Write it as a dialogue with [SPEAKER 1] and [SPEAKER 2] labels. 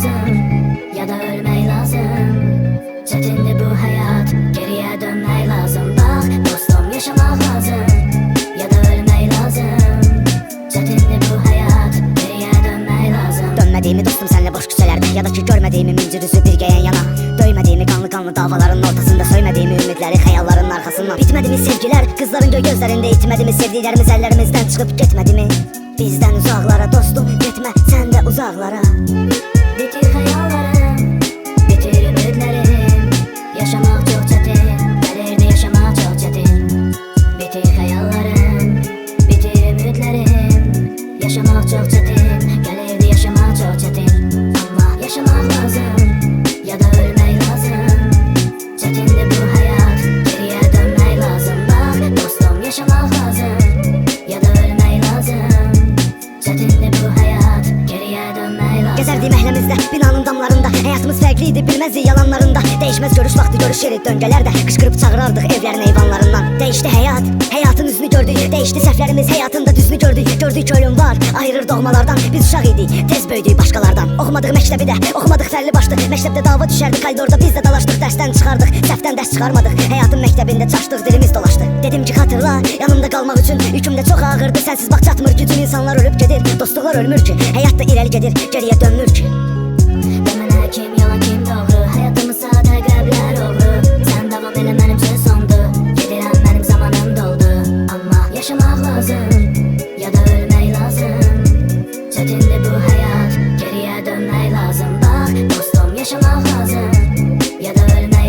[SPEAKER 1] lazım Ya da ölmek lazım. Çetindi bu hayat Geriye dönmek lazım. Bak dostum yaşamak lazım Ya da ölmek lazım. Çetindi bu hayat Geriye dönmek lazım.
[SPEAKER 2] Dönmediğimi dostum senle boş küçelerde Ya da ki görmediğimi mincir üzü bir geyen yana. Döymediğimi kanlı kanlı davaların ortasında Söymediğimi ümitleri hayalların arkasından. Bitmedi mi sevgiler? Kızların göy gözlerinde itmedi mi Sevdiklerimiz ellerimizden çıkıp gitmedi mi? Bizden uzaklara dostum gitme sen de uzaklara
[SPEAKER 1] hayallerim ümitlerim Yaşamak çok çetin Gelirdi yaşamak çok çetin. Ama yaşamak lazım Ya da ölmek lazım. Çetindi bu hayat Geriye dönmek lazım. Bak dostum yaşamak lazım Ya da ölmek lazım. Çetindi bu hayat Geriye dönmek lazım.
[SPEAKER 2] Gezerdi mehlemizde binanın damlarında. Hayatımız farklıydı bilmezdi yalanlarında. Değişmez görüş vakti görüş yeri döngelerde Kışkırıp çağırardık evlerin eyvanlarından. Değişti hayat, Değişti. Seflerimiz hayatında düzünü gördük Gördük ölüm var, ayırır doğmalardan Biz uşaq idik, tez böyüdük başkalardan. Okumadık məktəbi də, okumadık fərli başdı Məktəbdə dava düşərdi koridorda biz də dalaşdıq Dərsdən çıxardıq, səhvdən dərs çıxarmadıq Həyatın məktəbində çaşdıq, dilimiz dolaşdı Dedim ki xatırla, yanımda qalmaq üçün Yükümdə çox ağırdı, sensiz bax çatmır gücün insanlar ölüb gedir, dostluqlar ölmür ki Həyat da irəli gedir, geriyə dönmür
[SPEAKER 1] Seninle bu hayat Geriye dönmek lazım. Bak dostum yaşamak lazım. Ya da ölmek